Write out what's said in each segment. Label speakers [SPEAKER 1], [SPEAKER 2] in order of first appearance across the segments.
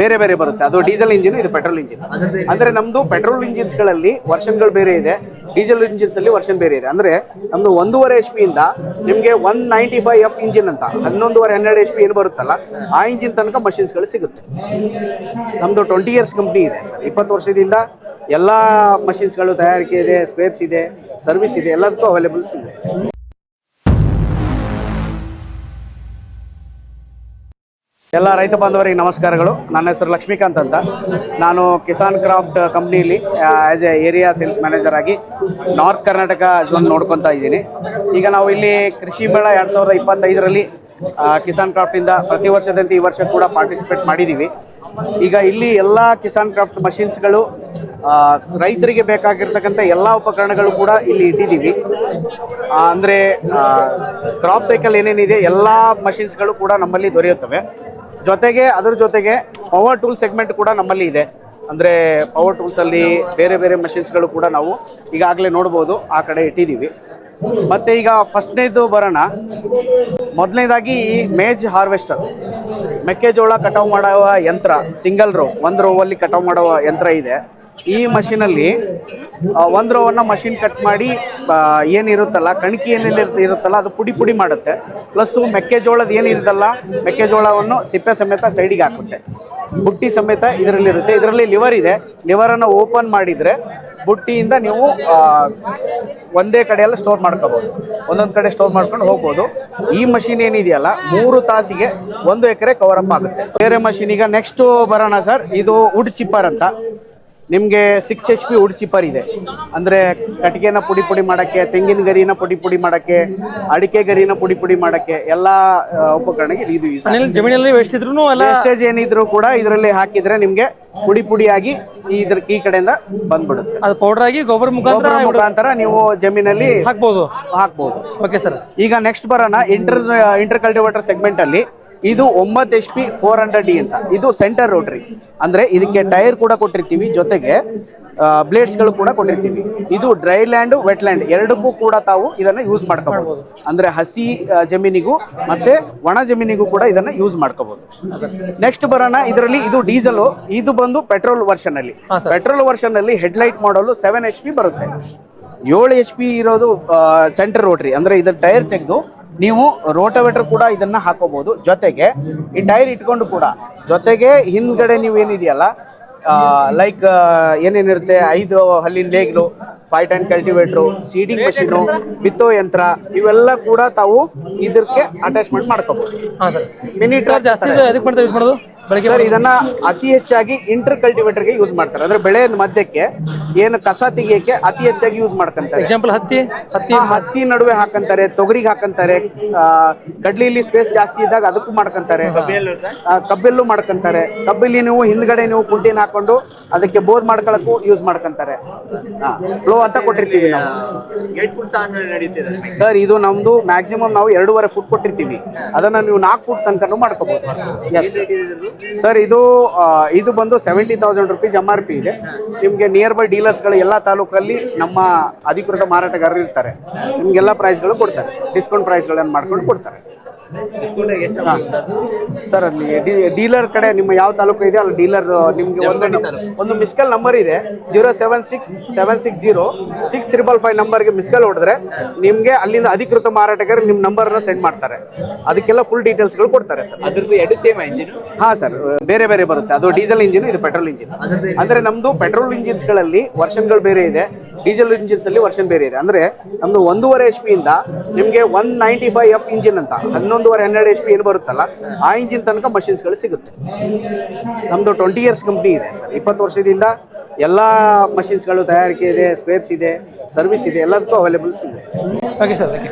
[SPEAKER 1] ಬೇರೆ ಬೇರೆ ಬರುತ್ತೆ. ಅದು ಡೀಸೆಲ್ ಇಂಜಿನ್, ಇದು ಪೆಟ್ರೋಲ್ ಇಂಜಿನ್. ಅಂದ್ರೆ ನಮ್ದು ಪೆಟ್ರೋಲ್ ಇಂಜಿನ್ಸ್ಗಳಲ್ಲಿ ವರ್ಷನ್ಗಳು ಬೇರೆ ಇದೆ. ಡೀಸೆಲ್ ಇಂಜಿನ್ಸ್ ಅಲ್ಲಿ ವರ್ಷನ್ ಬೇರೆ ಇದೆ. ಅಂದ್ರೆ ನಮ್ದು ಒಂದೂವರೆ ಎಚ್ ಪಿ ಇಂದ ನಿಮ್ಗೆ one ninety five F engine ಅಂತ. ಹನ್ನೊಂದುವರೆ, ಹನ್ನೆರಡು ಎಚ್ ಪಿ ಏನು ಬರುತ್ತಲ್ಲ, ಆ ಇಂಜಿನ್ ತನಕ ಮಷಿನ್ಸ್ಗಳು ಸಿಗುತ್ತೆ. ನಮ್ದು ಟ್ವೆಂಟಿ ಇಯರ್ಸ್ ಕಂಪ್ನಿ ಇದೆ. ಇಪ್ಪತ್ತು ವರ್ಷದಿಂದ ಎಲ್ಲ ಮಷಿನ್ಸ್ಗಳು ತಯಾರಿಕೆ ಇದೆ ಸ್ಪೇರ್ಸ್ ಇದೆ ಸರ್ವಿಸ್ ಇದೆ, ಎಲ್ಲದಕ್ಕೂ ಅವೈಲೇಬಲ್ ಸಿಗುತ್ತೆ. ಎಲ್ಲ ರೈತ ಬಾಂಧವರಿಗೆ ನಮಸ್ಕಾರಗಳು. ನನ್ನ ಹೆಸರು ಲಕ್ಷ್ಮೀಕಾಂತ್ ಅಂತ. ನಾನು Kisan Kraft ಕಂಪ್ನಿಲಿ as a area sales manager ಆಗಿ ನಾರ್ತ್ ಕರ್ನಾಟಕ ಝೋನ್ ನೋಡ್ಕೊತಾ ಇದ್ದೀನಿ. ಈಗ ನಾವು ಇಲ್ಲಿ ಕೃಷಿ ಮೇಳ ಎರಡು ಸಾವಿರದ ಇಪ್ಪತ್ತೈದರಲ್ಲಿ ಕಿಸಾನ್ ಕ್ರಾಫ್ಟಿಂದ ಪ್ರತಿ ವರ್ಷದಂತೆ ಈ ವರ್ಷ ಕೂಡ ಪಾರ್ಟಿಸಿಪೇಟ್ ಮಾಡಿದ್ದೀವಿ ಈಗ ಇಲ್ಲಿ ಎಲ್ಲ ಕಿಸಾನ್ ಕ್ರಾಫ್ಟ್ ಮಷಿನ್ಸ್ಗಳು ರೈತರಿಗೆ ಬೇಕಾಗಿರ್ತಕ್ಕಂಥ ಎಲ್ಲ ಉಪಕರಣಗಳು ಕೂಡ ಇಲ್ಲಿ ಇಟ್ಟಿದ್ದೀವಿ ಅಂದರೆ ಅಂದ್ರೆ ಕ್ರಾಪ್ ಸೈಕಲ್ ಏನೇನಿದೆ, ಎಲ್ಲ ಮಷಿನ್ಸ್ಗಳು ಕೂಡ ನಮ್ಮಲ್ಲಿ ದೊರೆಯುತ್ತವೆ. ಜೊತೆಗೆ, ಅದ್ರ ಜೊತೆಗೆ ಪವರ್ ಟೂಲ್ ಸೆಗ್ಮೆಂಟ್ ಕೂಡ ನಮ್ಮಲ್ಲಿ ಇದೆ. ಅಂದರೆ ಪವರ್ ಟೂಲ್ಸಲ್ಲಿ ಬೇರೆ ಬೇರೆ ಮಷಿನ್ಸ್ಗಳು ಕೂಡ ನಾವು ಈಗಾಗಲೇ ನೋಡ್ಬೋದು, ಆ ಕಡೆ ಇಟ್ಟಿದ್ದೀವಿ ಮತ್ತು ಈಗ ಫಸ್ಟ್ನೇದು ಬರೋಣ. ಮೊದಲನೇದಾಗಿ ಮೇಜ್ ಹಾರ್ವೆಸ್ಟರ್. ಮೆಕ್ಕೆಜೋಳ ಕಟಾವು ಮಾಡುವ ಯಂತ್ರ ಸಿಂಗಲ್ ರೋ ಒಂದು ರೋವಲ್ಲಿ ಕಟಾವು ಮಾಡುವ ಯಂತ್ರ ಇದೆ. ಈ ಮಷೀನಲ್ಲಿ ಒಂದು ರೋವನ್ನು ಮಷಿನ್ ಕಟ್ ಮಾಡಿ ಏನಿರುತ್ತಲ್ಲ, ಕಣಕಿ ಏನೇನು ಇರುತ್ತಲ್ಲ, ಅದು ಪುಡಿ ಪುಡಿ ಮಾಡುತ್ತೆ. ಪ್ಲಸ್ಸು ಮೆಕ್ಕೆಜೋಳದ ಏನಿರುತ್ತಲ್ಲ ಮೆಕ್ಕೆಜೋಳವನ್ನು ಸಿಪ್ಪೆ ಸಮೇತ ಸೈಡಿಗೆ ಹಾಕುತ್ತೆ. ಬುಟ್ಟಿ ಸಮೇತ ಇದರಲ್ಲಿರುತ್ತೆ. ಇದರಲ್ಲಿ ಲಿವರ್ ಇದೆ. ಲಿವರನ್ನು ಓಪನ್ ಮಾಡಿದರೆ ಬುಟ್ಟಿಯಿಂದ ನೀವು ಒಂದೇ ಕಡೆಯೆಲ್ಲ ಸ್ಟೋರ್ ಮಾಡ್ಕೋಬೋದು. ಒಂದೊಂದು ಕಡೆ ಸ್ಟೋರ್ ಮಾಡ್ಕೊಂಡು ಹೋಗ್ಬೋದು. ಈ ಮಷಿನ್ ಏನಿದೆಯಲ್ಲ, ಮೂರು ತಾಸಿಗೆ ಒಂದು ಎಕರೆ ಕವರ್ ಅಪ್ ಆಗುತ್ತೆ. ಬೇರೆ ಮಷಿನ್, ಈಗ ನೆಕ್ಸ್ಟ್ ಬರೋಣ ಸರ್. ಇದು ವುಡ್ ಚಿಪ್ಪರ್ ಅಂತ. ನಿಮಗೆ six H P wood chipper ಇದೆ. ಅಂದರೆ ಕಟ್ಟಿಗೆನ ಪುಡಿ ಪುಡಿ ಮಾಡೋಕ್ಕೆ ತೆಂಗಿನ ಗರಿನ ಪುಡಿ ಪುಡಿ ಮಾಡೋಕ್ಕೆ ಅಡಿಕೆ ಗರಿನ ಪುಡಿ ಪುಡಿ ಮಾಡೋಕ್ಕೆ ಎಲ್ಲ ಉಪಕರಣಕ್ಕೆ ಇದು ಯೂಸ್
[SPEAKER 2] ಜಮೀನಲ್ಲಿ ವೇಸ್ಟ್ ಇದ್ರು ಎಲ್ಲ
[SPEAKER 1] ವೇಸ್ಟೇಜ್ ಏನಿದ್ರು ಕೂಡ ಇದರಲ್ಲಿ ಹಾಕಿದ್ರೆ ನಿಮಗೆ ಪುಡಿ ಪುಡಿಯಾಗಿ ಇದ್ರ ಈ ಕಡೆಯಿಂದ ಬಂದ್ಬಿಡುತ್ತೆ.
[SPEAKER 2] ಅದು ಪೌಡರ್ ಆಗಿ ಗೊಬ್ಬರ ಮುಖಾಂತರ
[SPEAKER 1] ಮುಖಾಂತರ ನೀವು ಜಮೀನಲ್ಲಿ
[SPEAKER 2] ಹಾಕ್ಬೋದು.
[SPEAKER 1] ಹಾಕ್ಬೋದು.
[SPEAKER 2] ಓಕೆ ಸರ್
[SPEAKER 1] ಈಗ ನೆಕ್ಸ್ಟ್ ಬರೋಣ ಇಂಟರ್ ಇಂಟರ್ ಕಲ್ಟಿವೇಟರ್ ಸೆಗ್ಮೆಂಟ್ ಅಲ್ಲಿ ಇದು ಒಂಬತ್ತು H P four hundred D ಅಂತ. ಇದು ಸೆಂಟರ್ ರೋಟ್ರಿ ಅಂದ್ರೆ ಇದಕ್ಕೆ ಟೈರ್ ಕೂಡ ಕೊಟ್ಟಿರ್ತೀವಿ ಜೊತೆಗೆ ಬ್ಲೇಡ್ಸ್ಗಳು ಕೂಡ ಕೊಟ್ಟಿರ್ತೀವಿ. ಇದು ಡ್ರೈ ಲ್ಯಾಂಡ್ ವೆಟ್ ಲ್ಯಾಂಡ್ ಎರಡಕ್ಕೂ ಕೂಡ ತಾವು ಇದನ್ನ ಯೂಸ್ ಮಾಡ್ಕೋಬಹುದು ಅಂದ್ರೆ ಹಸಿ ಜಮೀನಿಗೂ ಮತ್ತೆ ಒಣ ಜಮೀನಿಗೂ ಕೂಡ ಇದನ್ನ ಯೂಸ್ ಮಾಡ್ಕೋಬಹುದು ನೆಕ್ಸ್ಟ್ ಬರೋಣ ಇದರಲ್ಲಿ ಇದು ಡೀಸೆಲ್ ಇದು ಬಂದು ಪೆಟ್ರೋಲ್ ವರ್ಷನ್ ಅಲ್ಲಿ. ಪೆಟ್ರೋಲ್ ವರ್ಷನ್ ಅಲ್ಲಿ ಹೆಡ್ಲೈಟ್ ಮಾಡಲು ಸೆವೆನ್ ಎಚ್ ಪಿ ಬರುತ್ತೆ. ಏಳು ಎಚ್ ಪಿ ಇರೋದು ಸೆಂಟರ್ ರೋಟ್ರಿ ಅಂದ್ರೆ ಇದ್ರ ಟೈರ್ ತೆಗೆದು ನೀವು ರೋಟೋವೇಟರ್ ಕೂಡ ಇದನ್ನ ಹಾಕೋಬಹುದು ಜೊತೆಗೆ ಈ ಟೈರ್ ಇಟ್ಕೊಂಡು ಕೂಡ. ಜೊತೆಗೆ ಹಿಂದ್ಗಡೆ ನೀವು ಏನಿದೆಯಲ್ಲ ಲೈಕ್ ಏನೇನಿರುತ್ತೆ? ಐದು ಹಲ್ಲಿನ ಲೇಗ್ಲು five ten cultivator seeding machine ಬಿತ್ತೋ ಯಂತ್ರ ಇವೆಲ್ಲ ಕೂಡ ತಾವು ಇದಕ್ಕೆ ಅಟ್ಯಾಚ್ಮೆಂಟ್ ಮಾಡ್ಕೋಬಹುದು
[SPEAKER 2] ಹಾ ಸರ್.
[SPEAKER 1] ಮಿನಿ
[SPEAKER 2] ಜಾಸ್ತಿ ಮಾಡ್ತಾರೆ ಯೂಸ್ ಮಾಡೋದು? ಬೆಳಗ್ಗೆ
[SPEAKER 1] ಸರ್ ಇದನ್ನ ಅತಿ ಹೆಚ್ಚಾಗಿ ಇಂಟರ್ ಕಲ್ಟಿವೇಟರ್ಗೆ ಯೂಸ್ ಮಾಡ್ತಾರೆ. ಅಂದ್ರೆ ಬೆಳೆ ಮಧ್ಯಕ್ಕೆ ಏನು ಕಸ ತೆಗಿಯಕ್ಕೆ ಅತಿ ಹೆಚ್ಚಾಗಿ ಯೂಸ್ ಮಾಡ್ಕೊಂತಾರೆ.
[SPEAKER 2] ಎಕ್ಸಾಂಪಲ್ ಹತ್ತಿ? ಹತ್ತಿ
[SPEAKER 1] ಹತ್ತಿ ನಡುವೆ ಹಾಕಂತಾರೆ ತೊಗರಿಗೆ ಹಾಕಂತಾರೆ ಕಡ್ಲಿಲಿ ಸ್ಪೇಸ್ ಜಾಸ್ತಿ ಇದ್ದಾಗ ಅದಕ್ಕೂ ಮಾಡ್ಕೊಂತಾರೆ. ಕಬ್ಬೆಲ್ಲೂ ಮಾಡ್ಕೊಂತಾರೆ. ಕಬ್ಬಿಲಿ ನೀವು ಹಿಂದ್ಗಡೆ ನೀವು ಕುಂಟಿನ ಹಾಕೊಂಡು ಅದಕ್ಕೆ ಬೋರ್ ಮಾಡ್ಕೊಳಕ್ಕೂ ಯೂಸ್ ಮಾಡ್ಕೊಂತಾರೆ. ಫ್ಲೋ ಅಂತ ಕೊಟ್ಟಿರ್ತೀವಿ ನಾವು.
[SPEAKER 3] ಏಟ್ ಫುಟ್ ಸಹ ನಡೀತಿದೆ
[SPEAKER 1] ಸರ್ ಇದು ನಮ್ದು ಮ್ಯಾಕ್ಸಿಮಮ್ ನಾವು ಎರಡೂವರೆ ಫುಟ್ ಕೊಟ್ಟಿರ್ತೀವಿ. ಅದನ್ನ ನೀವು ನಾಲ್ಕು ಫುಟ್ ತನಕನೂ ಮಾಡ್ಕೋಬಹುದು ಎಸ್ ಸರ್ ಇದು ಆ, ಇದು ಬಂದು seventy thousand rupees M R P ಇದೆ. ನಿಮಗೆ ನಿಯರ್ ಬೈ ಡೀಲರ್ಸ್ಗಳು ಎಲ್ಲ ತಾಲೂಕಲ್ಲಿ ನಮ್ಮ ಅಧಿಕೃತ ಮಾರಾಟಗಾರರು ಇರ್ತಾರೆ. ನಿಮಗೆಲ್ಲ ಪ್ರೈಸ್ಗಳು ಕೊಡ್ತಾರೆ. ಡಿಸ್ಕೌಂಟ್ ಪ್ರೈಸ್ಗಳನ್ನು ಮಾಡ್ಕೊಂಡು ಕೊಡ್ತಾರೆ. ಸರ್ ಅಲ್ಲಿ ಡೀಲರ್ ಕಡೆ ನಿಮ್ಮ ಯಾವ ತಾಲೂಕು ಇದೆ ಅಲ್ಲಿ ಡೀಲರ್ ನಿಮ್ಗೆ ಒಂದು ಒಂದು ಮಿಸ್ಕಲ್ ನಂಬರ್ ಇದೆ. Zero seven six seven six zero six triple five ನಂಬರ್ಗೆ ಮಿಸ್ಕಲ್ ಹೊಡೆದ್ರೆ ನಿಮಗೆ ಅಲ್ಲಿಂದ ಅಧಿಕೃತ ಮಾರಾಟಗಾರರು ನಿಮ್ಮ ನಂಬರ್ನ ಸೆಂಡ್ ಮಾಡ್ತಾರೆ. ಅದಕ್ಕೆಲ್ಲ ಫುಲ್ ಡೀಟೇಲ್ಸ್ಗಳು ಕೊಡ್ತಾರೆ ಸರ್.
[SPEAKER 3] ಅದ್ರದ್ದು ಎರಡು ಸೇಮ್ ಇಂಜಿನ್
[SPEAKER 1] ಹಾ ಸರ್. ಬೇರೆ ಬೇರೆ ಬರುತ್ತೆ. ಅದು ಡೀಸೆಲ್ ಇಂಜಿನ್ ಇದು ಪೆಟ್ರೋಲ್ ಇಂಜಿನ್ ಅಂದ್ರೆ ನಮ್ದು ಪೆಟ್ರೋಲ್ ಇಂಜಿನ್ಸ್ಗಳಲ್ಲಿ ವರ್ಷನ್ಗಳು ಬೇರೆ ಇದೆ. ಡೀಸೆಲ್ ಇಂಜಿನ್ಸ್ ಅಲ್ಲಿ ವರ್ಷನ್ ಬೇರೆ ಇದೆ. ಅಂದ್ರೆ ನಮ್ದು ಒಂದೂವರೆ ಎಚ್ ಪಿ ಇಂದ ನಿಮಗೆ one ninety five F engine ಅಂತ ಹನ್ನೊಂದುವರೆ ಹನ್ನೆರಡು ಎಚ್ ಪಿ ಏನು ಬರುತ್ತಲ್ಲ ಆ ಇಂಜಿನ್ ತನಕ ಮಷಿನ್ಸ್ಗಳು ಸಿಗುತ್ತೆ. ನಮ್ಮದು ಟ್ವೆಂಟಿ ಇಯರ್ಸ್ ಕಂಪ್ನಿ ಇದೆ ಸರ್. ಇಪ್ಪತ್ತು ವರ್ಷದಿಂದ ಎಲ್ಲ ಮಷಿನ್ಸ್ಗಳು ತಯಾರಿಕೆ ಇದೆ ಸ್ಪೇರ್ಸ್ ಇದೆ ಸರ್ವಿಸ್ ಇದೆ ಎಲ್ಲದಕ್ಕೂ ಅವೈಲೇಬಲ್ ಸಿಗುತ್ತೆ.
[SPEAKER 2] ಓಕೆ ಸರ್ ಓಕೆ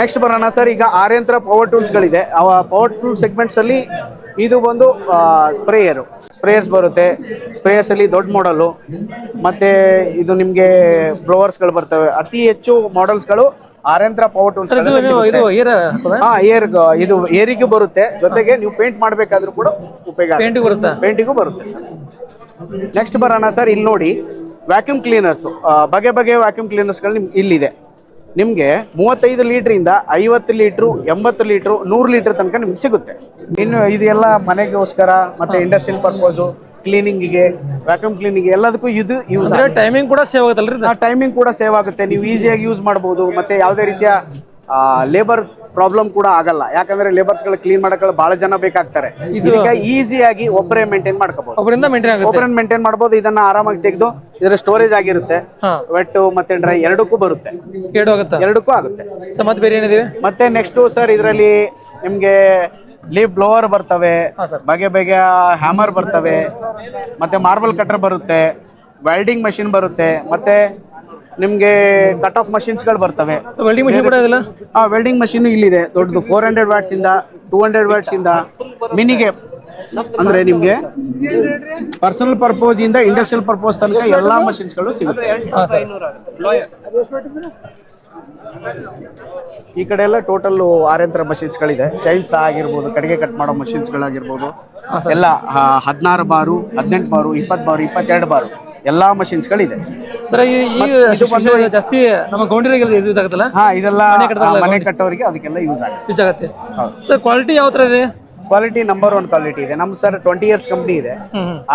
[SPEAKER 1] ನೆಕ್ಸ್ಟ್ ಬರೋಣ ಸರ್ ಈಗ ಆರ್ಯಂತ್ರ ಪವರ್ ಟೂಲ್ಸ್ಗಳಿದೆ ಆ ಪವರ್ ಟೂಲ್ ಸೆಗ್ಮೆಂಟ್ಸಲ್ಲಿ ಇದು ಬಂದು ಸ್ಪ್ರೇಯರು ಸ್ಪ್ರೇಯರ್ಸ್ ಬರುತ್ತೆ. ಸ್ಪ್ರೇಯರ್ಸಲ್ಲಿ ದೊಡ್ಡ ಮಾಡಲು ಮತ್ತು ಇದು ನಿಮಗೆ ಬ್ಲೋವರ್ಸ್ಗಳು ಬರ್ತವೆ. ಅತಿ ಹೆಚ್ಚು ಮಾಡೆಲ್ಸ್ಗಳು ಆರ್ಯಂತ್ರ ಪವರ್ ಟೂಲ್ಸ್
[SPEAKER 2] ಇದು ಏರ್
[SPEAKER 1] ಹಾ ಏರ್ ಇದು ಏರಿಗೂ ಬರುತ್ತೆ. ಜೊತೆಗೆ ನೀವು ಪೇಂಟ್ ಮಾಡಬೇಕಾದ್ರೂ ಕೂಡ ಉಪಯೋಗ
[SPEAKER 2] ಪೇಂಟಿಗೆ ಬರುತ್ತಾ?
[SPEAKER 1] ಪೇಂಟಿಗೂ ಬರುತ್ತೆ ಸರ್ ನೆಕ್ಸ್ಟ್ ಬರೋಣ ಸರ್ ಇಲ್ಲಿ ನೋಡಿ. ವ್ಯಾಕ್ಯೂಮ್ ಕ್ಲೀನರ್ಸ್ ಬಗೆ ಬಗೆ ವ್ಯಾಕ್ಯೂಮ್ ಕ್ಲೀನರ್ಸ್ಗಳು ನಿಮ್ಗೆ ಇಲ್ಲಿದೆ. ನಿಮಗೆ ಮೂವತ್ತೈದು ಇಂದ ಐವತ್ತು ಲೀಟ್ರು ಎಂಬತ್ತು ಲೀಟ್ರು ನೂರು ಲೀಟರ್ ತನಕ ನಿಮ್ಗೆ ಸಿಗುತ್ತೆ. ಇನ್ನು ಇದೆಲ್ಲ ಮನೆಗೋಸ್ಕರ ಮತ್ತೆ ಇಂಡಸ್ಟ್ರಿಯಲ್ ಪರ್ಪೋಸು ಕ್ಲೀನಿಂಗಿಗೆ ವ್ಯಾಕ್ಯೂಮ್ ಕ್ಲೀನಿಂಗ್ ಎಲ್ಲದಕ್ಕೂ ಇದು ಯೂಸ್
[SPEAKER 2] ಅಂದ್ರೆ ಟೈಮಿಂಗ್ ಕೂಡ ಸೇವ್ ಆಗುತ್ತಲ್ರಿ?
[SPEAKER 1] ಆ ಟೈಮಿಂಗ್ ಕೂಡ ಸೇವ್ ಆಗುತ್ತೆ. ನೀವು ಈಸಿಯಾಗಿ ಯೂಸ್ ಮಾಡಬಹುದು ಮತ್ತೆ ಯಾವುದೇ ರೀತಿಯ ಲೇಬರ್ ಪ್ರಾಬ್ಲಮ್ ಕೂಡ ಆಗಲ್ಲ. ಯಾಕಂದ್ರೆ ಲೇಬರ್ಸ್ಗಳು ಕ್ಲೀನ್ ಮಾಡಕ್ಕೆ ಬಹಳ ಜನ ಬೇಕಾಗ್ತಾರೆ. ಇದಕ್ಕೆ ಈಸಿಯಾಗಿ ಒಬ್ಬರೇ ಮೇಂಟೈನ್ ಮಾಡ್ಕೋಬಹುದು
[SPEAKER 2] ಒಬ್ಬರಿಂದ ಮೇಂಟೈನ್ ಆಗುತ್ತೆ.
[SPEAKER 1] ಒಬ್ಬರನ್ನ ಮೇಂಟೈನ್ ಮಾಡಬಹುದು ಇದನ್ನ ಆರಾಮಾಗಿ ತೆಗೆದು ಇದರ ಸ್ಟೋರೇಜ್ ಆಗಿರುತ್ತೆ. ವೆಟ್ ಮತ್ತೆ ಡ್ರೈ ಎರಡಕ್ಕೂ ಬರುತ್ತೆ. ಎರಡಕ್ಕೂ ಆಗುತ್ತೆ.
[SPEAKER 2] ಮತ್ತೆ ಬೇರೆ ಏನಿದೆ?
[SPEAKER 1] ಮತ್ತೆ ನೆಕ್ಸ್ಟ್ ಸರ್ ಇದರಲ್ಲಿ ನಿಮ್ಗೆ ಲೀವ್ ಬ್ಲೋವರ್ ಬರ್ತವೆ
[SPEAKER 2] ಹಾ,
[SPEAKER 1] ಬಗೆ ಬಗೆಯ ಹ್ಯಾಮರ್ ಬರ್ತವೆ ಮತ್ತೆ ಮಾರ್ಬಲ್ ಕಟರ್ ಬರುತ್ತೆ ವೆಲ್ಡಿಂಗ್ ಮಷಿನ್ ಬರುತ್ತೆ ಮತ್ತೆ ನಿಮ್ಗೆ ಕಟ್ ಆಫ್ಗಳು ಬರ್ತವೆ.
[SPEAKER 2] ವೆಲ್ಡಿಂಗ್ ಮಷಿನ್ ಕೂಡ ಇದೆಲ್ಲ?
[SPEAKER 1] ಆ ವೆಲ್ಡಿಂಗ್ ಮಷೀನ್ ಇಲ್ಲಿದೆ ದೊಡ್ಡದು ಫೋರ್ ಹಂಡ್ರೆಡ್ ವ್ಯಾಟ್ಸ್ ಇಂದ ಟೂ ಹಂಡ್ರೆಡ್ ವ್ಯಾಟ್ಸ್ ಇಂದ ಮಿನಿಗೆ ಅಂದ್ರೆ ನಿಮ್ಗೆ ಪರ್ಸನಲ್ ಪರ್ಪೋಸ್ ಇಂದ ಇಂಡಸ್ಟ್ರಿಯಲ್ ಪರ್ಪೋಸ್ ತನಕ ಎಲ್ಲಾ ಗಳು ಸಿಗುತ್ತೆ.
[SPEAKER 2] ಹಾಂ ಸರ್.
[SPEAKER 1] ಈ ಕಡೆ ಎಲ್ಲ ಟೋಟಲ್ ಆರಂತರ ಗಳಿದೆ ಚೈನ್ಸ್ ಆಗಿರ್ಬೋದು ಕಡಿಗೆ ಕಟ್ ಮಾಡೋ ಗಳಾಗಿರ್ಬೋದು ಎಲ್ಲ ಹದಿನಾರು ಬಾರು ಹದಿನೆಂಟು ಬಾರು ಇಪ್ಪತ್ತು ಬಾರು ಇಪ್ಪತ್ತೆರಡು ಬಾರು ಎಲ್ಲಾ ಗಳಿದೆ
[SPEAKER 2] ಸರ್ ಈ ಜಾಸ್ತಿ ನಮ್ಮ ಗೌಂಡಿರಿಗೆ ಯೂಸ್ ಆಗುತ್ತಲ್ಲ?
[SPEAKER 1] ಹಾ ಇದೆಲ್ಲ
[SPEAKER 2] ಮನೆ
[SPEAKER 1] ಕಟ್ಟೋರಿಗೆ ಅದಕ್ಕೆಲ್ಲ ಯೂಸ್ ಆಗುತ್ತೆ.
[SPEAKER 2] ಯೂಸ್ ಆಗುತ್ತೆ. ಸರ್ ಕ್ವಾಲಿಟಿ ಯಾವ ಥರ ಇದೆ?
[SPEAKER 1] ಕ್ವಾಲಿಟಿ ನಂಬರ್ ಒನ್ ಕ್ವಾಲಿಟಿ ಇದೆ. ನಮ್ಮ ಸರ್ ಟ್ವೆಂಟಿ ಇಯರ್ಸ್ ಕಂಪ್ನಿ ಇದೆ.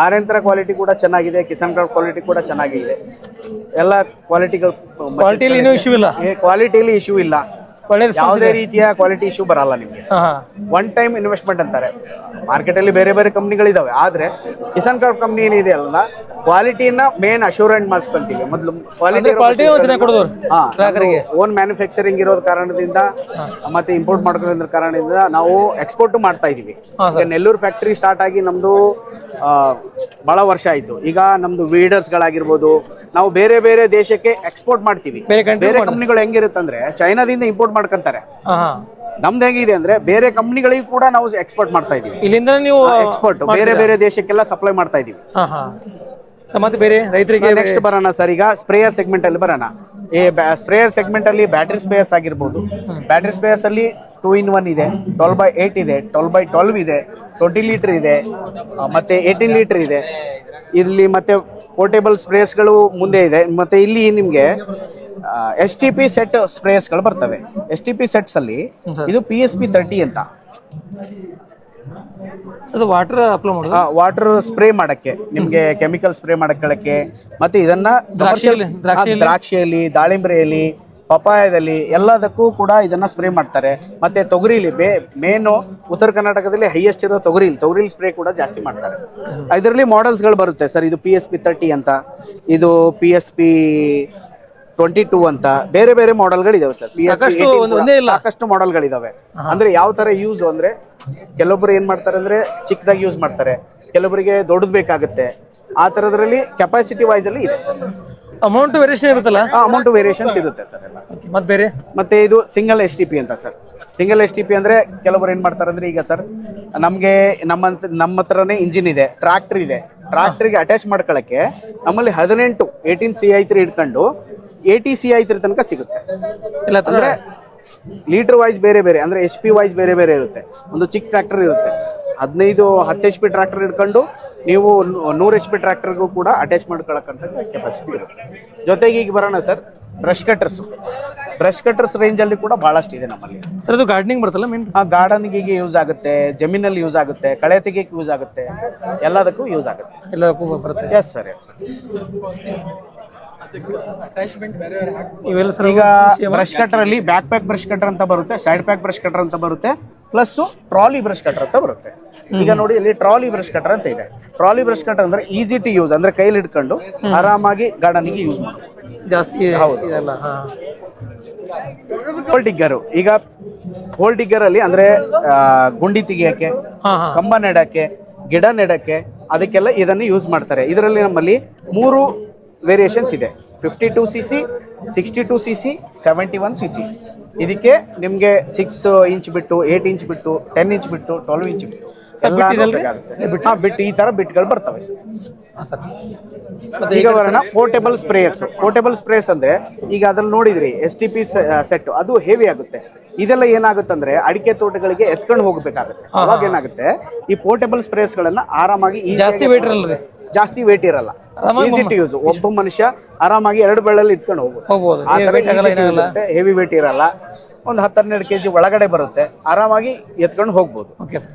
[SPEAKER 2] ಆರ್ಯಂತರ
[SPEAKER 1] ಆರಂತರ ಕ್ವಾಲಿಟಿ ಕೂಡ ಚೆನ್ನಾಗಿದೆ ಕಿಸಾನ್ ಕಾರ್ಡ್ ಕ್ವಾಲಿಟಿ ಕೂಡ ಚೆನ್ನಾಗಿದೆ. ಎಲ್ಲ ಕ್ವಾಲಿಟಿಗಳು
[SPEAKER 2] ಕ್ವಾಲಿಟಿಲಿ ಏನೂ ಇಶ್ಯೂ ಇಲ್ಲ?
[SPEAKER 1] ಕ್ವಾಲಿಟಿಲಿ ಇಶ್ಯೂ ಇಲ್ಲ. ಯಾವುದೇ ರೀತಿಯ ಕ್ವಾಲಿಟಿ ಇಶ್ಯೂ ಬರಲ್ಲ ನಿಮಗೆ. ಒನ್ ಟೈಮ್ ಇನ್ವೆಸ್ಟ್ಮೆಂಟ್ ಅಂತಾರೆ. ಮಾರ್ಕೆಟ್ ಅಲ್ಲಿ ಬೇರೆ ಬೇರೆ ಕಂಪ್ನಿಗಳಿದಾವೆ ಆದ್ರೆ ಕಿಸಾನ್ ಕಾರ್ಡ್ ಕಂಪ್ನಿ ಏನಿದೆ ಅಲ್ಲ ಕ್ವಾಲಿಟಿನ ಮೇನ್ ಅಶೂರೆಂಟ್ ಮಾಡಿಸ್ಕೊಂತೀವಿ ಮೊದಲು
[SPEAKER 2] ಕ್ವಾಲಿಟಿ quality ನು ಚೆನ್ನಾಗಿ ಕೊಡೋದು ಗ್ರಾಹಕರಿಗೆ.
[SPEAKER 1] ಓನ್ ಮ್ಯಾನುಫ್ಯಾಕ್ಚರಿಂಗ್ ಇರೋದ್ ಕಾರಣದಿಂದ ಮತ್ತೆ ಇಂಪೋರ್ಟ್ ಮಾಡ್ಕೊಂಡಿರೋ ಕಾರಣದಿಂದ ನಾವು ಎಕ್ಸ್ಪೋರ್ಟ್ ಮಾಡ್ತಾ ಇದೀವಿ. ಈಗ ನೆಲ್ಲೂರು ಫ್ಯಾಕ್ಟರಿ ಸ್ಟಾರ್ಟ್ ಆಗಿ ನಮ್ದು ಬಹಳ ವರ್ಷ ಆಯ್ತು. ಈಗ ನಮ್ದು ವೀಡರ್ಸ್ ಗಳಾಗಿರ್ಬೋದು ನಾವು ಬೇರೆ ಬೇರೆ ದೇಶಕ್ಕೆ ಎಕ್ಸ್ಪೋರ್ಟ್ ಮಾಡ್ತೀವಿ.
[SPEAKER 2] ಬೇರೆ
[SPEAKER 1] ಕಂಪನಿಗಳು ಹೆಂಗಿರುತ್ತಂದ್ರೆ ಚೈನಾದಿಂದ ಇಂಪೋರ್ಟ್ ಮಾಡ್ಕೊಂತಾರೆ. ನಮ್ದು ಹೆಂಗಿದೆ ಅಂದ್ರೆ ಬೇರೆ ಕಂಪ್ನಿಗಳಿಗೂ ಕೂಡ ನಾವು ಎಕ್ಸ್ಪೋರ್ಟ್ ಮಾಡ್ತಾ ಇದೀವಿ.
[SPEAKER 2] ಇಲ್ಲಿಂದ ನೀವು
[SPEAKER 1] ಎಕ್ಸ್ಪೋರ್ಟ್ ಬೇರೆ ಬೇರೆ ದೇಶಕ್ಕೆಲ್ಲ ಸಪ್ಲೈ ಮಾಡ್ತಾ ಇದೀವಿ.
[SPEAKER 2] ಸರ್ ಮತ್ತೆ ಬೇರೆ ರೈತರಿಗೆ
[SPEAKER 1] ನೆಕ್ಸ್ಟ್ ಬರೋಣ ಸರ್ ಈಗ ಸ್ಪ್ರೇಯರ್ ಸೆಗ್ಮೆಂಟ್ ಅಲ್ಲಿ ಬರೋಣ. ಈ ಸ್ಪ್ರೇಯರ್ ಸೆಗ್ಮೆಂಟ್ ಅಲ್ಲಿ ಬ್ಯಾಟ್ರಿ ಸ್ಪೇಯರ್ಸ್ ಆಗಿರ್ಬೋದು. ಬ್ಯಾಟ್ರಿ ಸ್ಪ್ರೇಯರ್ಸ್ ಅಲ್ಲಿ ಟೂ ಇನ್ ಒನ್ ಇದೆ ಟ್ವೆಲ್ ಬೈ ಏಟ್ ಇದೆ ಟ್ವೆಲ್ ಬೈ ಟ್ವೆಲ್ವ್ ಇದೆ ಟ್ವೆಂಟಿ ಲೀಟರ್ ಇದೆ ಮತ್ತೆ ಏಯ್ಟೀನ್ ಲೀಟರ್ ಇದೆ. ಇಲ್ಲಿ ಮತ್ತೆ ಪೋರ್ಟೇಬಲ್ ಸ್ಪ್ರೇಯರ್ಸ್ಗಳು ಮುಂದೆ ಇದೆ. ಮತ್ತೆ ಇಲ್ಲಿ ನಿಮಗೆ ಎಸ್ ಟಿ ಪಿ ಸೆಟ್ ಸ್ಪ್ರೇಯರ್ಸ್ಗಳು ಬರ್ತವೆ. ಎಸ್ ಟಿ ಪಿ ಸೆಟ್ಸ್ ಅಲ್ಲಿ ಇದು ಪಿ ಎಸ್ ಪಿ ತರ್ಟಿ ಅಂತ.
[SPEAKER 2] ಅದು ವಾಟರ್ ಅಪ್ಲೈ ಮಾಡೋದು?
[SPEAKER 1] ವಾಟರ್ ಸ್ಪ್ರೇ ಮಾಡಕ್ಕೆ ನಿಮಗೆ ಕೆಮಿಕಲ್ ಸ್ಪ್ರೇ ಮಾಡಕ್ಕೆ ಮತ್ತೆ ಇದನ್ನ
[SPEAKER 2] ದ್ರಾಕ್ಷಿಯಲ್ಲಿ- ದ್ರಾಕ್ಷಿಯಲ್ಲಿ?
[SPEAKER 1] ದಾಳಿಂಬರೆಯಲ್ಲಿ ಪಪಾಯದಲ್ಲಿ ಎಲ್ಲದಕ್ಕೂ ಕೂಡ ಇದನ್ನ ಸ್ಪ್ರೇ ಮಾಡ್ತಾರೆ. ಮತ್ತೆ ತೊಗರಿಲಿ ಬೇ ಮೇನು ಉತ್ತರ ಕರ್ನಾಟಕದಲ್ಲಿ ಹೈಯೆಸ್ಟ್ ಇರೋ ತೊಗರಿಲಿ ತೊಗರಿಲಿ ಸ್ಪ್ರೇ ಕೂಡ ಜಾಸ್ತಿ ಮಾಡ್ತಾರೆ. ಇದರಲ್ಲಿ ಗಳು ಬರುತ್ತೆ. ಸರ್ ಇದು ಪಿ ಎಸ್ ಪಿ ತರ್ಟಿ ಅಂತ. ಇದು P S P twenty two ಅಂತ ಬೇರೆ ಬೇರೆ ಮಾಡೆಲ್ಗಳಿದಾವೆ ಸರ್.
[SPEAKER 2] ಸಾಕಷ್ಟು ಒಂದು- ಒಂದೇ ಇಲ್ಲ.
[SPEAKER 1] ಸಾಕಷ್ಟು ಮಾಡೆಲ್ಗಳಿದಾವೆ ಅಂದ್ರೆ ಯಾವ ತರ ಯೂಸ್ ಅಂದ್ರೆ ಕೆಲವೊಬ್ರು ಏನ್ ಮಾಡ್ತಾರೆ ಅಂದ್ರೆ ಚಿಕ್ಕದಾಗಿ ಯೂಸ್ ಮಾಡ್ತಾರೆ. ಕೆಲವರಿಗೆ ದೊಡ್ಡದ್ ಬೇಕಾಗುತ್ತೆ. ಆ ತರದ್ರಲ್ಲಿ ಕೆಪಾಸಿಟಿ ವೈಸ್ ಅಲ್ಲಿ ಇದೆ ಸರ್.
[SPEAKER 2] ಅಮೌಂಟ್ ವೇರಿಯೇಷನ್ ಇರುತ್ತಲ್ಲ?
[SPEAKER 1] ಅಮೌಂಟ್ ವೇರಿಯೇಷನ್ಸ್ ಇರುತ್ತೆ ಸರ್ ಎಲ್ಲ.
[SPEAKER 2] ಮತ್ತೆ ಬೇರೆ?
[SPEAKER 1] ಮತ್ತೆ ಇದು ಸಿಂಗಲ್ ಎಸ್ ಟಿ ಪಿ ಅಂತ sir. Single S T P ಅಂದ್ರೆ ಕೆಲವರು ಏನ್ ಮಾಡ್ತಾರೆ ಅಂದ್ರೆ ಈಗ ಸರ್ ನಮ್ಗೆ ನಮ್ಮ ನಮ್ಮ ಹತ್ರನೇ ಇಂಜಿನ್ ಇದೆ ಟ್ರಾಕ್ಟರ್ ಇದೆ. ಟ್ರಾಕ್ಟರ್ಗೆ ಅಟ್ಯಾಚ್ ಮಾಡ್ಕೊಳಕ್ಕೆ ನಮ್ಮಲ್ಲಿ ಹದಿನೆಂಟು ಏಯ್ಟೀನ್ ಸಿ ಐ ತ್ರೀ ಇಟ್ಕೊಂಡು ಏಯ್ಟಿ ಸಿ ಐ ತ್ರೀ ತನಕ ಸಿಗುತ್ತೆ.
[SPEAKER 2] ಇಲ್ಲ
[SPEAKER 1] ಅಂದ್ರೆ ಲೀಟರ್ ವೈಸ್ ಬೇರೆ ಬೇರೆ ಅಂದ್ರೆ ಎಚ್ ಪಿ ವೈಸ್ ಬೇರೆ ಬೇರೆ ಇರುತ್ತೆ. ಒಂದು ಚಿಕ್ಕ ಟ್ರ್ಯಾಕ್ಟರ್ ಇರುತ್ತೆ. ಹದಿನೈದು ಹತ್ತು ಎಚ್ ಪಿ ಟ್ರ್ಯಾಕ್ಟರ್ ಇಟ್ಕೊಂಡು ನೀವು ನೂರು ಎಚ್ ಪಿ ಟ್ರ್ಯಾಕ್ಟರ್ಗೂ ಕೂಡ ಅಟ್ಯಾಚ್ ಮಾಡ್ಕೊಳಕ್ಕಂತ ಕೆಪಾಸಿಟಿ ಇರುತ್ತೆ. ಜೊತೆಗೆ ಈಗ ಬರೋಣ sir brush cutters brush cutters ರೇಂಜಲ್ಲಿ ಕೂಡ ಭಾಳಷ್ಟು ಇದೆ ನಮ್ಮಲ್ಲಿ.
[SPEAKER 2] ಸರ್ ಅದು ಗಾರ್ಡನಿಂಗ್ ಬರುತ್ತಲ್ಲ ಮೀನ್
[SPEAKER 1] ಆ ಗಾರ್ಡನ್ಗೆ ಯೂಸ್ ಆಗುತ್ತೆ ಜಮೀನಲ್ಲಿ ಯೂಸ್ ಆಗುತ್ತೆ ಕಳೆ ತೆಗಿಯಕ್ಕೆ ಯೂಸ್ ಆಗುತ್ತೆ ಎಲ್ಲದಕ್ಕೂ ಯೂಸ್ ಆಗುತ್ತೆ.
[SPEAKER 2] ಎಲ್ಲದಕ್ಕೂ ಬರುತ್ತೆ.
[SPEAKER 1] ಎಸ್ ಸರ್ ಎಸ್
[SPEAKER 2] ಇವೆಲ್ಲ ಸರ್
[SPEAKER 1] ಈಗ ಬ್ರಷ್ ಕಟರ್ ಅಲ್ಲಿ ಬ್ಯಾಕ್ ಪ್ಯಾಕ್ ಬ್ರಷ್ ಕಟರ್ ಅಂತ ಬರುತ್ತೆ ಸೈಡ್ ಪ್ಯಾಕ್ ಬ್ರಷ್ ಕಟರ್ ಅಂತ ಬರುತ್ತೆ ಪ್ಲಸ್ ಟ್ರಾಲಿ ಬ್ರಷ್ ಕಟರ್ ಅಂತ ಬರುತ್ತೆ. ಈಗ ನೋಡಿ ಇಲ್ಲಿ ಟ್ರಾಲಿ ಬ್ರಷ್ ಕಟರ್ ಅಂತ ಇದೆ. ಟ್ರಾಲಿ ಬ್ರಷ್ ಕಟರ್ ಅಂದ್ರೆ ಈಸಿ ಟು ಯೂಸ್ ಅಂದ್ರೆ ಕೈಲಿ ಹಿಡ್ಕೊಂಡು ಆರಾಮಾಗಿ ಗಾರ್ಡನಿಗೆ ಯೂಸ್
[SPEAKER 2] ಜಾಸ್ತಿ ಇದೆಲ್ಲ ಹಾಂ.
[SPEAKER 1] ಹೋಲ್ ಡಿಗ್ಗರು ಈಗ ಹೋಲ್ ಡಿಗ್ಗರ್ ಅಲ್ಲಿ ಅಂದ್ರೆ ಗುಂಡಿ ತೆಗಿಯಕ್ಕೆ ಕಂಬ ನೆಡಕ್ಕೆ ಗಿಡ ನೆಡಕ್ಕೆ ಅದಕ್ಕೆಲ್ಲ ಇದನ್ನು ಯೂಸ್ ಮಾಡ್ತಾರೆ. ಇದರಲ್ಲಿ ನಮ್ಮಲ್ಲಿ ಮೂರು ವೇರಿಯೇಷನ್ಸ್ ಇದೆ. Fifty two C C sixty two C C seventy one C C ಇದಕ್ಕೆ ನಿಮಗೆ ಸಿಕ್ಸ್ ಇಂಚ್ ಬಿಟ್ಟು ಏಟ್ ಇಂಚ್ ಬಿಟ್ಟು ಟೆನ್ ಇಂಚ್ ಬಿಟ್ಟು ಟ್ವೆಲ್ವ್ ಇಂಚ್ ಬಿಟ್ಟು ಬಿಟ್ಟು ಈ ತರ ಬಿಟ್ಗಳು ಬರ್ತವೆ ಸರ್. ಈಗ ಬರೋಣ ಪೋರ್ಟೇಬಲ್ ಸ್ಪ್ರೇಯರ್ಸ್ ಪೋರ್ಟೇಬಲ್ ಸ್ಪ್ರೇಯರ್ಸ್ ಅಂದ್ರೆ ಈಗ ಅದ್ರಲ್ಲಿ ನೋಡಿದ್ರಿ ಎಸ್ ಟಿ ಪಿ ಸೆಟ್ ಅದು ಹೆವಿ ಆಗುತ್ತೆ. ಇದೆಲ್ಲ ಏನಾಗುತ್ತಂದ್ರೆ ಅಡಿಕೆ ತೋಟಗಳಿಗೆ ಎತ್ಕೊಂಡು ಹೋಗಬೇಕಾಗುತ್ತೆ. ಅವಾಗ ಏನಾಗುತ್ತೆ ಈ ಪೋರ್ಟೇಬಲ್ ಸ್ಪ್ರೇಯರ್ಸ್ ಗಳನ್ನ ಆರಾಮಾಗಿ ಈ
[SPEAKER 2] ಜಾಸ್ತಿ
[SPEAKER 1] ಜಾಸ್ತಿ ವೇಟ್ ಇರಲ್ಲ.
[SPEAKER 2] ಆರಾಮಾಗಿ
[SPEAKER 1] ಈಸಿ ಟು ಯೂಸ್ ಒಬ್ಬ ಮನುಷ್ಯ ಆರಾಮಾಗಿ ಎರಡು ಬೆಳ್ಳಲ್ಲಿ ಇಟ್ಕೊಂಡು ಹೋಗ್ಬೋದು. ಆ ಥರ. ಹೆವಿ ವೇಟ್ ಇರಲ್ಲ. ಒಂದು ಹತ್ತೆರಡು ಕೆಜಿ ಒಳಗಡೆ ಬರುತ್ತೆ. ಆರಾಮಾಗಿ ಎತ್ಕೊಂಡು ಹೋಗ್ಬೋದು.
[SPEAKER 2] ಓಕೆ ಸರ್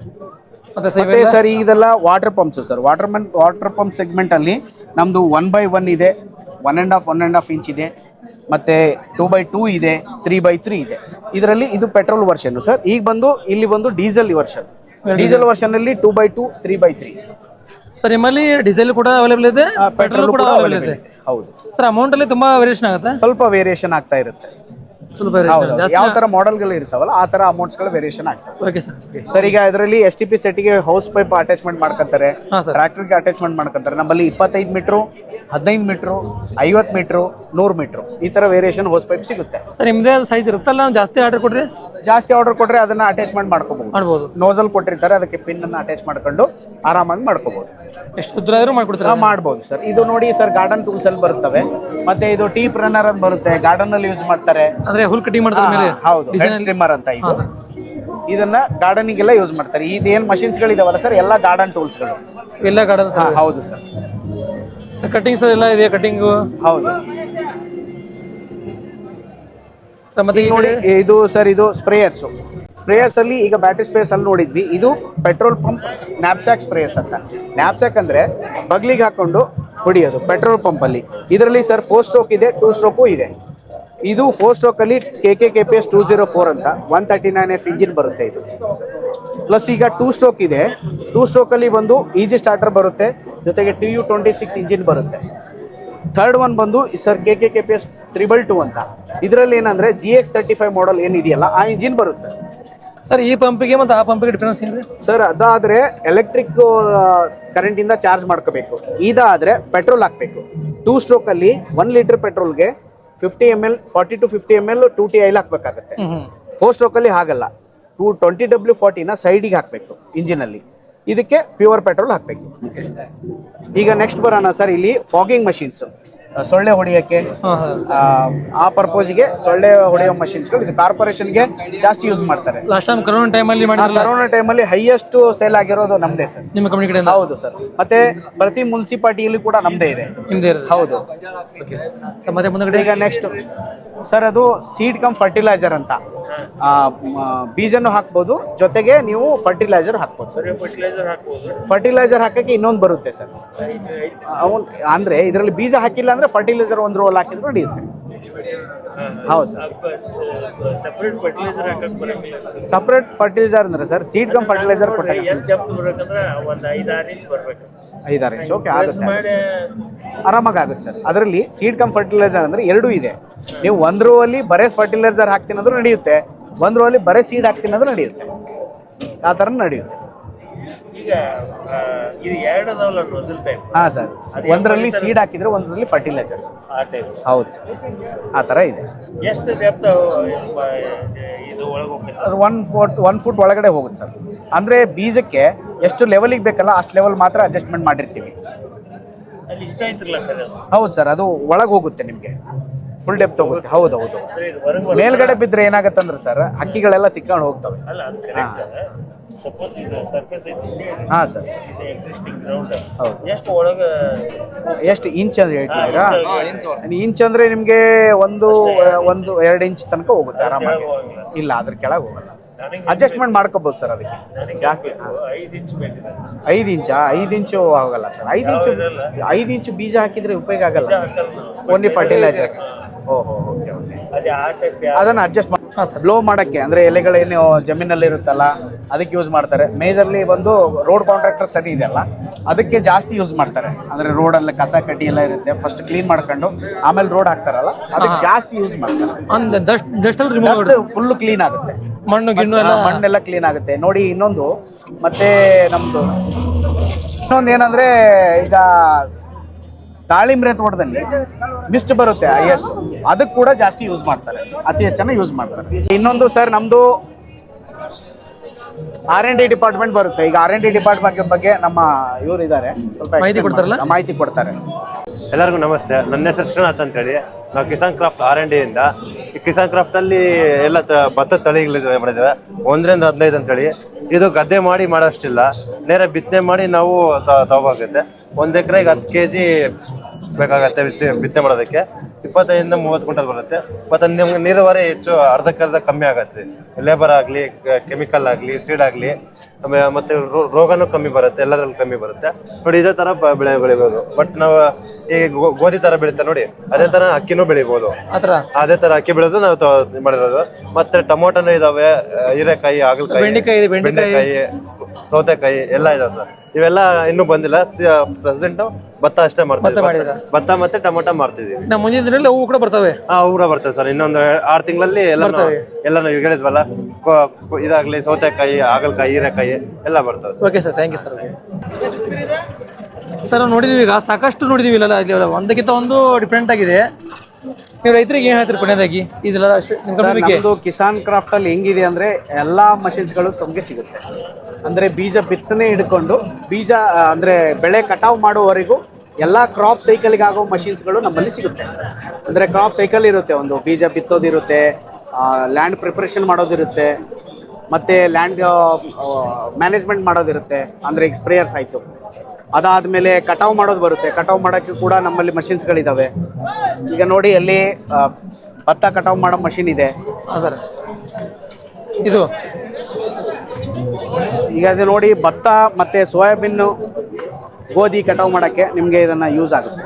[SPEAKER 2] ಮತ್ತೆ ಸರ್
[SPEAKER 1] ಮತ್ತೆ ಸರ್ ಇದೆಲ್ಲ ವಾಟರ್ ಪಂಪ್ಸ್ ಸರ್. ವಾಟರ್ ಮನ್ ವಾಟರ್ ಪಂಪ್ ಸೆಗ್ಮೆಂಟ್ ಅಲ್ಲಿ ನಮ್ದು ಒನ್ ಬೈ ಒನ್ ಇದೆ. One and half one and half inch ಇದೆ. ಮತ್ತೆ ಟೂ ಬೈ ಟೂ ಇದೆ. ತ್ರೀ ಬೈ ತ್ರೀ ಇದೆ. ಇದರಲ್ಲಿ ಇದು ಪೆಟ್ರೋಲ್ ವರ್ಷನ್ ಸರ್. ಈಗ ಬಂದು ಇಲ್ಲಿ ಬಂದು ಡೀಸೆಲ್ ವರ್ಷನ್ ಡೀಸೆಲ್ ವರ್ಷನ್ ಅಲ್ಲಿ two by two three by three
[SPEAKER 2] sir ನಿಮ್ಮಲ್ಲಿ ಡೀಸೆಲ್ ಕೂಡ ಅವೈಲೇಬಲ್ ಇದೆ ಪೆಟ್ರೋಲ್ ಕೂಡ ಅವೈಲೇಬಲ್ ಇದೆ.
[SPEAKER 1] ಹೌದು.
[SPEAKER 2] ಸರ್ ಅಮೌಂಟ್ ಅಲ್ಲಿ ತುಂಬಾ ವೇರಿಯೇಷನ್ ಆಗುತ್ತೆ?
[SPEAKER 1] ಸ್ವಲ್ಪ ವೇರಿಯೇಷನ್ ಆಗ್ತಾ ಇರುತ್ತೆ. ಯಾವ ತರ ಮಾಡೆಲ್ಗಳು ಇರ್ತಾವಲ್ಲ ಆ ತರ ಅಮೌಂಟ್ಸ್ಗಳು ವೇರಿಯೇಷನ್ ಆಗ್ತದೆ
[SPEAKER 2] ಓಕೆ ಸರ್
[SPEAKER 1] ಈಗ ಅದರಲ್ಲಿ ಎಸ್ ಟಿ ಪಿ ಸೆಟ್ಗೆ ಹೌಸ್ ಪೈಪ್ ಅಟ್ಯಾಚ್ಮೆಂಟ್ ಮಾಡ್ಕೊಂತಾರೆ
[SPEAKER 2] ಟ್ರಾಕ್ಟರ್ ಸರ್
[SPEAKER 1] ಅಟ್ಯಾಚ್ಮೆಂಟ್ ಮಾಡ್ಕೊಂತಾರೆ. ನಮ್ಮಲ್ಲಿ ಇಪ್ಪತ್ತೈದು ಮೀಟ್ರು ಹದಿನೈದು ಮೀಟ್ರು ಐವತ್ತು ಮೀಟ್ರು ನೂರು ಮೀಟ್ರು ಈ ತರ ವೇರಿಯೇಷನ್ ಹೌಸ್ ಪೈಪ್ ಸಿಗುತ್ತೆ.
[SPEAKER 2] ಸರ್ ನಿಮ್ದೇ ಸೈಜ್ ಇರುತ್ತಲ್ಲ ಜಾಸ್ತಿ ಆರ್ಡರ್ ಕೊಡ್ರಿ
[SPEAKER 1] ಜಾಸ್ತಿ ಆರ್ಡರ್ ಕೊಟ್ರೆ ಅದನ್ನ ಅಟ್ಯಾಚ್ಮೆಂಟ್ ಮಾಡ್ಕೋಬಹುದು
[SPEAKER 2] ಮಾಡ್ಬೋದು.
[SPEAKER 1] ನೋಸಲ್ ಕೊಟ್ಟಿರ್ತಾರೆ ಅದಕ್ಕೆ ಪಿನ್ ಅನ್ನ ಅಟ್ಯಾಚ್ ಮಾಡ್ಕೊಂಡು ಆರಾಮಾಗಿ ಮಾಡ್ಕೋಬಹುದು
[SPEAKER 2] ಎಷ್ಟು ಉದ್ದ ಮಾಡ್ಕೊಡ್ತಾರೆ?
[SPEAKER 1] ಮಾಡಬಹುದು ಮಾಡ್ಬೋದು ಸರ್ ಇದು ನೋಡಿ ಸರ್ ಗಾರ್ಡನ್ ಟೂಲ್ಸ್ ಅಲ್ಲಿ ಬರುತ್ತವೆ. ಮತ್ತೆ ಇದು ಟೀಪ್ ರನ್ನರ್ ಅಂತ ಬರುತ್ತೆ ಗಾರ್ಡನ್ ಅಲ್ಲಿ ಯೂಸ್ ಮಾಡ್ತಾರೆ.
[SPEAKER 2] ಅಂದ್ರೆ ಹುಲ್ ಕಟಿಂಗ್ ಮಾಡ್ತಾರೆ ಮೇಲೆ
[SPEAKER 1] ಹೌದು. ಸ್ಟ್ರಿಮ್ಮರ್ ಅಂತ ಇದು. ಇದನ್ನ ಗಾರ್ಡನಿಗೆಲ್ಲ ಯೂಸ್ ಮಾಡ್ತಾರೆ. ಇದೇನ್ ಮಷಿನ್ಸ್ ಗಳಿದಾವಲ್ಲ ಸರ್ ಎಲ್ಲ ಗಾರ್ಡನ್ ಟೂಲ್ಸ್ಗಳು.
[SPEAKER 2] ಎಲ್ಲ ಗಾರ್ಡನ್ ಸರ್
[SPEAKER 1] ಹೌದು ಸರ್
[SPEAKER 2] ಸರ್ ಕಟಿಂಗ್ ಸರ್ ಎಲ್ಲ ಇದೆ ಕಟಿಂಗ್
[SPEAKER 1] ಹೌದು.
[SPEAKER 2] ಸರ್ ಮತ್ತೆ
[SPEAKER 1] ನೋಡಿ ಇದು ಸರ್ ಇದು ಸ್ಪ್ರೇಯರ್ಸ್ ಸ್ಪ್ರೇಯರ್ಸ್ ಅಲ್ಲಿ ಈಗ ಬ್ಯಾಟ್ರಿ ಸ್ಪ್ರೇಯರ್ಸ್ ಅಲ್ಲಿ ನೋಡಿದ್ವಿ. ಇದು ಪೆಟ್ರೋಲ್ ಪಂಪ್ ನ್ಯಾಪ್ಸ್ಯಾಕ್ ಸ್ಪ್ರೇಯರ್ಸ್ ಅಂತ. ನ್ಯಾಪ್ಸ್ಯಾಕ್ ಅಂದ್ರೆ ಬಗ್ಲಿಗೆ ಹಾಕೊಂಡು ಹೊಡಿಯೋದು ಪೆಟ್ರೋಲ್ ಪಂಪ್ ಅಲ್ಲಿ. ಇದರಲ್ಲಿ ಸರ್ ಫೋರ್ ಸ್ಟ್ರೋಕ್ ಇದೆ ಟೂ ಸ್ಟ್ರೋಕು ಇದೆ. ಇದು ಫೋರ್ ಸ್ಟ್ರೋಕ್ ಅಲ್ಲಿ K K K P S two zero four ಅಂತ one thirty nine F engine ಬರುತ್ತೆ ಇದು. ಪ್ಲಸ್ ಈಗ ಟೂ ಸ್ಟ್ರೋಕ್ ಇದೆ. ಟೂ ಸ್ಟ್ರೋಕ್ ಅಲ್ಲಿ ಬಂದು ಈಜಿ ಸ್ಟಾರ್ಟರ್ ಬರುತ್ತೆ ಜೊತೆಗೆ T U twenty six engine ಬರುತ್ತೆ. ಥರ್ಡ್ ಒನ್ ಬಂದು sir K K K P S triple two ಅಂತ. ಇದರಲ್ಲಿ ಏನಂದ್ರೆ G X thirty five model ಏನಿದೆಯಲ್ಲ ಆ ಇಂಜಿನ್ ಬರುತ್ತೆ.
[SPEAKER 2] ಸರ್ ಈ ಪಂಪಿಗೆ ಮತ್ತೆ ಆ ಪಂಪಿಗೆ ಡಿಫ್ರೆನ್ಸ್ ಏನ್ರಿ?
[SPEAKER 1] ಸರ್ ಅದಾದ್ರೆ ಎಲೆಕ್ಟ್ರಿಕ್ ಕರೆಂಟ್ ಇಂದ ಚಾರ್ಜ್ ಮಾಡ್ಕೋಬೇಕು. ಇದಾದ್ರೆ ಪೆಟ್ರೋಲ್ ಹಾಕ್ಬೇಕು. ಟೂ ಸ್ಟ್ರೋಕ್ ಅಲ್ಲಿ one litre ಪೆಟ್ರೋಲ್ಗೆ fifty M L forty to fifty M L two T oil ಹಾಕ್ಬೇಕಾಗತ್ತೆ. Four stroke ಅಲ್ಲಿ ಹಾಗಲ್ಲ. ಟೂ ಟ್ವೆಂಟಿ ಡಬ್ಲ್ಯೂ ಫಾರ್ಟಿನ ಸೈಡಿಗೆ ಹಾಕಬೇಕು ಇಂಜಿನಲ್ಲಿ ಇದಕ್ಕೆ ಪ್ಯೂರ್ ಪೆಟ್ರೋಲ್ ಹಾಕಬೇಕು. ಈಗ ನೆಕ್ಸ್ಟ್ ಬರೋಣ ಸರ್ ಇಲ್ಲಿ ಫಾಗಿಂಗ್ ಮಷಿನ್ಸ್ ಸೊಳ್ಳೆ ಹೊಡೆಯೋಕ್ಕೆ ಆ, ಪರ್ಪೋಸ್ಗೆ ಸೊಳ್ಳೆ ಹೊಡೆಯೋ ಮಷಿನ್ಸ್ಗಳು ಇದು ಕಾರ್ಪೊರೇಷನ್ಗೆ ಜಾಸ್ತಿ ಯೂಸ್ ಮಾಡ್ತಾರೆ.
[SPEAKER 2] ಲಾಸ್ಟ್ ಟೈಮ್ ಕರೋನಾ ಟೈಮಲ್ಲಿ
[SPEAKER 1] ಕರೋನಾ ಟೈಮಲ್ಲಿ ಹೈಯೆಸ್ಟ್ ಸೇಲ್ ಆಗಿರೋದು ನಮ್ದೇ ಸರ್
[SPEAKER 2] ನಿಮ್ಮ ಕಂಪನಿ ಕಡೆ
[SPEAKER 1] ಹೌದು ಸರ್ ಮತ್ತೆ ಪ್ರತಿ ಮುನ್ಸಿಪಾಲಿಟಿಯಲ್ಲಿ ಕೂಡ ನಮ್ದೇ ಇದೆ.
[SPEAKER 2] ನಿಮ್ದೇ
[SPEAKER 1] ಹೌದು.
[SPEAKER 2] ಮತ್ತೆ ಮುಂದಗಡೆ?
[SPEAKER 1] ಈಗ ನೆಕ್ಸ್ಟ್ ಸರ್ ಅದು ಸೀಡ್ ಕಮ್ ಫರ್ಟಿಲೈಸರ್ ಅಂತ. ಬೀಜನು ಹಾಕ್ಬೋದು. ಜೊತೆಗೆ ನೀವು ಫರ್ಟಿಲೈಸರ್ ಹಾಕ್ಬೋದು ಸರ್
[SPEAKER 3] ಫರ್ಟಿಲೈಸರ್ ಹಾಕ್ಬೋದು.
[SPEAKER 1] ಫರ್ಟಿಲೈಸರ್ ಹಾಕಕ್ಕೆ ಇನ್ನೊಂದು ಬರುತ್ತೆ ಸರ್ ಅವನ್ ಅಂದ್ರೆ ಇದರಲ್ಲಿ ಬೀಜ ಹಾಕಿಲ್ಲ ಅಂದ್ರೆ ಫರ್ಟಿಲೈಸರ್ ಒಂದು ರೋಲ್ ಹಾಕಿದ್ರು ನಡೆಯುತ್ತೆ ಹೌದು ಸರ್
[SPEAKER 3] ಸಪ್ರೇಟ್ ಫರ್ಟಿಲೈಸರ್
[SPEAKER 1] ಅಂದ್ರೆ ಸರ್ ಸೀಡ್ ಕಮ್ ಫರ್ಟಿಲೈಸರ್ ಕೊಟ್ಟಾಗ ಐದಾರು ಇಂಚ್ ಓಕೆ ಆಗುತ್ತೆ
[SPEAKER 3] ಮಾಡಿ
[SPEAKER 1] ಆರಾಮಾಗಿ ಆಗುತ್ತೆ ಸರ್ ಅದರಲ್ಲಿ ಸೀಡ್ ಕಮ್ ಫರ್ಟಿಲೈಸರ್ ಅಂದ್ರೆ ಎರಡೂ ಇದೆ. ನೀವು ಒಂದ್ ರೋ ಅಲ್ಲಿ ಬರೇ ಫರ್ಟಿಲೈಸರ್ ಹಾಕ್ತೀನಿ ಅಂದ್ರೂ ನಡೆಯುತ್ತೆ ಒಂದ್ ರೋ ಅಲ್ಲಿ ಬರೇ ಸೀಡ್ ಹಾಕ್ತೀನಿ ಅಂದ್ರೂ ನಡೆಯುತ್ತೆ. ಆ ಥರ ನಡೆಯುತ್ತೆ ಸರ್
[SPEAKER 3] ಈಗ ಇದು ಎರಡು ಅದಾವಲ್ಲ ನೋಸಲ್ ಟೈಪ್
[SPEAKER 1] ಹಾ ಸರ್ ಒಂದರಲ್ಲಿ ಸೀಡ್ ಹಾಕಿದ್ರೆ ಒಂದರಲ್ಲಿ ಫರ್ಟಿಲೈಸರ್ ಸರ್
[SPEAKER 3] ಆ ಟೈಪ್
[SPEAKER 1] ಹೌದು ಸರ್ ಆ ಥರ ಇದೆ.
[SPEAKER 3] ಎಷ್ಟು ಡೆಪ್ತ್ ಇದು ಒಳಗೆ ಹೋಗ್ತದೆ?
[SPEAKER 1] ಅದು ಒನ್ ಫೋಟ್ ಒನ್ ಫುಟ್ ಒಳಗಡೆ ಹೋಗುತ್ತೆ ಸರ್ ಅಂದರೆ ಬೀಜಕ್ಕೆ ಎಷ್ಟು ಲೆವೆಲಿಗೆ ಬೇಕಲ್ಲ ಅಷ್ಟು ಲೆವೆಲ್ ಮಾತ್ರ ಅಡ್ಜಸ್ಟ್ಮೆಂಟ್ ಮಾಡಿರ್ತೀವಿ.
[SPEAKER 3] ಅಲ್ಲಿ ಇಷ್ಟ ಸರ್ ಅದು?
[SPEAKER 1] ಹೌದು ಸರ್ ಅದು ಒಳಗೆ ಹೋಗುತ್ತೆ ನಿಮಗೆ. ಫುಲ್ ಡೆಪ್ ಹೋಗುತ್ತೆ. ಹೌದು ಹೌದು. ಮೇಲ್ಗಡೆ ಬಿದ್ದರೆ ಏನಾಗತ್ತಂದ್ರೆ ಸರ್ ಹಕ್ಕಿಗಳೆಲ್ಲ ತಿಕ್ಕೊಂಡು ಹೋಗ್ತವೆ.
[SPEAKER 3] ಅಲ್ಲ ಅದು ಕರೆಕ್ಟ್ ಸಪೋಸ್ ಇದು ಸರ್ಫೇಸ್
[SPEAKER 1] ಹಾಂ ಸರ್.
[SPEAKER 3] ಎಕ್ಸಿಸ್ಟಿಂಗ್ ಗ್ರೌಂಡ್
[SPEAKER 1] ಹೌದು.
[SPEAKER 3] ಎಷ್ಟು ಒಳಗೆ
[SPEAKER 1] ಎಷ್ಟು ಇಂಚ್ ಅಂದ್ರೆ ಹೇಳ್ತಿದ್ದೀರಾ?
[SPEAKER 3] ಹಾ,
[SPEAKER 1] ಇಂಚ್ ಅಂದ್ರೆ ನಿಮಗೆ ಒಂದು ಒಂದು ಎರಡು ಇಂಚ್ ತನಕ ಹೋಗುತ್ತೆ ಆರಾಮಾಗಿ. ಇಲ್ಲ ಅದ್ರ ಕೆಳಗೆ ಹೋಗಲ್ಲ.
[SPEAKER 3] ನನಗೆ
[SPEAKER 1] ಅಡ್ಜಸ್ಟ್ಮೆಂಟ್ ಮಾಡ್ಕೋಬಹುದು ಸರ್ ಅದಕ್ಕೆ. ಜಾಸ್ತಿ
[SPEAKER 3] ಐದು ಇಂಚ್ ಬೇಕಿದೆ
[SPEAKER 1] ಐದು ಇಂಚಾ ಐದು ಇಂಚು ಆಗಲ್ಲ ಸರ್. ಐದು ಇಂಚು ಐದು ಇಂಚು ಬೀಜ ಹಾಕಿದ್ರೆ ಉಪಯೋಗ ಆಗಲ್ಲ ಸರ್. ಓನ್ಲಿ ಫರ್ಟಿಲೈಸರ್ ಓಹೋ ಓಕೆ ಓಕೆ.
[SPEAKER 3] ಅದೇ ಆ ಟೈಪ್
[SPEAKER 1] ಅದನ್ನ ಅಡ್ಜಸ್ಟ್ ಮಾಡಿ ಬ್ಲೋ ಮಾಡಕ್ಕೆ ಅಂದ್ರೆ ಎಲೆಗಳೇನು ಜಮೀನಲ್ಲಿ ಇರುತ್ತಲ್ಲ ಅದಕ್ಕೆ ಯೂಸ್ ಮಾಡ್ತಾರೆ. ಮೇಜರ್ಲಿ ಬಂದು ರೋಡ್ ಕಾಂಟ್ರಾಕ್ಟರ್ ಸರಿ ಇದೆಯಲ್ಲ ಅದಕ್ಕೆ ಜಾಸ್ತಿ ಯೂಸ್ ಮಾಡ್ತಾರೆ. ಅಂದ್ರೆ ರೋಡಲ್ಲಿ ಕಸ ಕಡ್ಡಿ ಎಲ್ಲ ಇರುತ್ತೆ ಫಸ್ಟ್ ಕ್ಲೀನ್ ಮಾಡ್ಕೊಂಡು ಆಮೇಲೆ ರೋಡ್ ಹಾಕ್ತಾರಲ್ಲ ಅದಕ್ಕೆ ಜಾಸ್ತಿ ಯೂಸ್ ಮಾಡ್ತಾರೆ.
[SPEAKER 2] ಅಲ್ಲಿ
[SPEAKER 1] ಫುಲ್ ಕ್ಲೀನ್ ಆಗುತ್ತೆ.
[SPEAKER 2] ಮಣ್ಣು ಗಿಣ್ಣು ಎಲ್ಲ
[SPEAKER 1] ಮಣ್ಣೆಲ್ಲ ಕ್ಲೀನ್ ಆಗುತ್ತೆ. ನೋಡಿ ಇನ್ನೊಂದು ಮತ್ತೆ ನಮ್ದು ಇನ್ನೊಂದು ಏನಂದ್ರೆ ಈಗ ದಾಳಿಂಬ್ರೆ ತೋಟದಲ್ಲಿ ಮಿಸ್ಟ್ ಬರುತ್ತೆ ಹೈಯೆಸ್ಟ್ ಅದಕ್ಕೆ ಕೂಡ ಜಾಸ್ತಿ ಯೂಸ್ ಮಾಡ್ತಾರೆ. ಅತಿ ಹೆಚ್ಚನ್ನ ಯೂಸ್ ಮಾಡ್ತಾರೆ. ಇನ್ನೊಂದು ಸರ್ ನಮ್ದು ಆರ್ ಎನ್ ಡಿ ಡಿಪಾರ್ಟ್ಮೆಂಟ್ ಬರುತ್ತೆ. ಈಗ ಆರ್ ಎನ್ ಡಿ ಡಿಪಾರ್ಟ್ಮೆಂಟ್ ಬಗ್ಗೆ ನಮ್ಮ ಇವರು ಇದ್ದಾರೆ ಸ್ವಲ್ಪ
[SPEAKER 2] ಮಾಹಿತಿ ಕೊಡ್ತಾರಲ್ಲ?
[SPEAKER 1] ಮಾಹಿತಿ ಕೊಡ್ತಾರೆ.
[SPEAKER 4] ಎಲ್ಲರಿಗೂ ನಮಸ್ತೆ. ನನ್ನ ಹೆಸರು ಶ್ರೀನಾಥ್ ಅಂತೇಳಿ. ನಾವು ಕಿಸಾನ್ ಕ್ರಾಫ್ಟ್ ಆರ್ ಎನ್ ಡಿಯಿಂದ ಈ ಕಿಸಾನ್ ಕ್ರಾಫ್ಟ್ ಅಲ್ಲಿ ಎಲ್ಲ ತ ಭತ್ತ ತಳಿಗಳು ಮಾಡಿದ್ದೇವೆ. ಒಂದರಿಂದ ಹದಿನೈದು ಅಂತೇಳಿ. ಇದು ಗದ್ದೆ ಮಾಡಿ ಮಾಡೋಷ್ಟಿಲ್ಲ. ನೇರ ಬಿತ್ತನೆ ಮಾಡಿ ನಾವು ತ- ತಗೋಬೇಕಾಗುತ್ತೆ. ಒಂದ್ ಎಕರೆಗೆ ಹತ್ತು ಕೆ ಜಿ ಬೇಕಾಗತ್ತೆ ಬಿಸಿ- ಬಿತ್ತನೆ ಮಾಡೋದಕ್ಕೆ. ಇಪ್ಪತ್ತೈದಿಂದ ಮೂವತ್ತು ಕ್ವಿಂಟಲ್ ಬರುತ್ತೆ. ಮತ್ತೆ ನಿಮ್ಗೆ ನೀರಾವರಿ ಹೆಚ್ಚು ಅರ್ಧಕ್ಕರ್ಧ ಕಮ್ಮಿ ಆಗತ್ತೆ. ಲೇಬರ್ ಆಗಲಿ ಕೆಮಿಕಲ್ ಆಗಲಿ ಸೀಡ್ ಆಗಲಿ ಮತ್ತೆ ರೋ- ರೋಗನೂ ಕಮ್ಮಿ ಬರುತ್ತೆ ಎಲ್ಲದ್ರಲ್ಲಿ ಕಮ್ಮಿ ಬರುತ್ತೆ. ನೋಡಿ ಇದೇ ತರ ಬ- ಬೆಳೆ ಬೆಳಿಬೋದು. ಬಟ್ ನಾವು ಈ ಗೋ- ಗೋಧಿ ತರ ಬೆಳೀತಾ ನೋಡಿ ಅದೇ ತರ ಅಕ್ಕಿನೂ ಬೆಳಿಬೋದು.
[SPEAKER 2] ಆ ಥರ
[SPEAKER 4] ಅದೇ ತರ ಅಕ್ಕಿ ಬೆಳೆದು ನಾವು ತ- ಮಾಡಿರೋದು. ಮತ್ತೆ ಟೊಮೊಟೊನು ಇದಾವೆ ಆ, ಹೀರೆಕಾಯಿ ಹಾಗಲಕಾಯಿ
[SPEAKER 2] ಬೆಂಡೆಕಾಯಿ ಇದೆ, ಬೆಂಡೆಕಾಯಿ.
[SPEAKER 4] ಬೆಂಡೆಕಾಯಿ ಸೌತೆಕಾಯಿ ಎಲ್ಲ ಇದಾವೆ ಸರ್. ಇವೆಲ್ಲ ಇನ್ನೂ ಬಂದಿಲ್ಲ. ಪ್ರೆಸೆಂಟ್ ಭತ್ತ ಅಷ್ಟೇ ಮಾಡ್ತೀವಿ? ಭತ್ತ ಮತ್ತೆ ಟೊಮೊಟೊ ಮಾಡ್ತಿದೀವಿ
[SPEAKER 2] ನಮ್ಮ ಮುಂದಿನ ದಿನದಲ್ಲಿ ಹೂವು ಕೂಡ ಬರ್ತವೆ.
[SPEAKER 4] ಹಾ ಊರ ಬರ್ತವೆ ಸರ್. ಇನ್ನೊಂದು ಆರು ತಿಂಗಳಲ್ಲಿ ಎಲ್ಲ ಎಲ್ಲ ನಾವು ಹೇಳಿದ್ವಲ್ಲ ಕೊ- ಇದಾಗ್ಲಿ ಸೌತೆಕಾಯಿ ಹಾಗಲಕಾಯಿ ಹೀರೆಕಾಯಿ ಎಲ್ಲ ಬರ್ತವೆ
[SPEAKER 2] okay sir thank you sir. Sir ನಾವು ನೋಡಿದೀವಿ ಈಗ ಸಾಕಷ್ಟು ನೋಡಿದೀವಿ ಇಲ್ಲಿ ಒಂದಕ್ಕಿಂತ ಒಂದು ಡಿಫ್ರೆಂಟ್ ಆಗಿದೆ. ನೀವು ರೈತರಿಗೆ ಏನು ಹೇಳ್ತೀರಿ ಕೊನೆಯದಾಗಿ? ಇದೆಲ್ಲ ಅಷ್ಟೇ ನಿಮ್ಮ ಕಂಪ್ನಿ ಬಗ್ಗೆ
[SPEAKER 1] ನಮ್ದು ಕಿಸಾನ್ ಕ್ರಾಫ್ಟ್ ಅಲ್ಲಿ ಹೆಂಗಿದೆ ಅಂದ್ರೆ ಎಲ್ಲಾ ಮಷಿನ್ಸ್ಗಳು ತಮಗೆ ಸಿಗುತ್ತೆ. ಅಂದ್ರೆ ಬೀಜ ಬಿತ್ತನೆ ಹಿಡ್ಕೊಂಡು ಬೀಜ ಆ, ಅಂದ್ರೆ ಬೆಳೆ ಕಟಾವ್ ಮಾಡುವವರೆಗೂ ಎಲ್ಲಾ ಕ್ರಾಪ್ ಸೈಕಲ್ಗೆ ಆಗೋ ಮಷಿನ್ಸ್ಗಳು ನಮ್ಮಲ್ಲಿ ಸಿಗುತ್ತೆ. ಅಂದ್ರೆ ಕ್ರಾಪ್ ಸೈಕಲ್ ಇರುತ್ತೆ ಒಂದು ಬೀಜ ಬಿತ್ತೋದಿರುತ್ತೆ ಲ್ಯಾಂಡ್ ಪ್ರಿಪರೇಷನ್ ಮಾಡೋದಿರುತ್ತೆ ಮತ್ತೆ ಲ್ಯಾಂಡ್ ಮ್ಯಾನೇಜ್ಮೆಂಟ್ ಮಾಡೋದಿರುತ್ತೆ ಅಂದ್ರೆ ಎಕ್ಸ್ಪ್ರೇಯರ್ಸ್ ಸ್ಪ್ರೇಯರ್ಸ್ ಆಯ್ತು. ಅದಾದ್ಮೇಲೆ ಕಟಾವ್ ಮಾಡೋದು ಬರುತ್ತೆ. ಕಟಾವ್ ಮಾಡೋಕ್ಕೆ ಕೂಡ ನಮ್ಮಲ್ಲಿ ಮಷಿನ್ಸ್ಗಳಿದ್ದಾವೆ ಈಗ ನೋಡಿ ಅಲ್ಲಿ ಭತ್ತ ಕಟಾವ್ ಮಾಡೋ ಮಷಿನ್ ಇದೆ.
[SPEAKER 2] ಸರ್. ಇದು?
[SPEAKER 1] ಈಗ ಅದು ನೋಡಿ ಭತ್ತ ಮತ್ತೆ ಸೋಯಾಬೀನು ಗೋಧಿ ಕಟಾವ್ ಮಾಡೋಕ್ಕೆ ನಿಮಗೆ ಇದನ್ನು ಯೂಸ್ ಆಗುತ್ತೆ.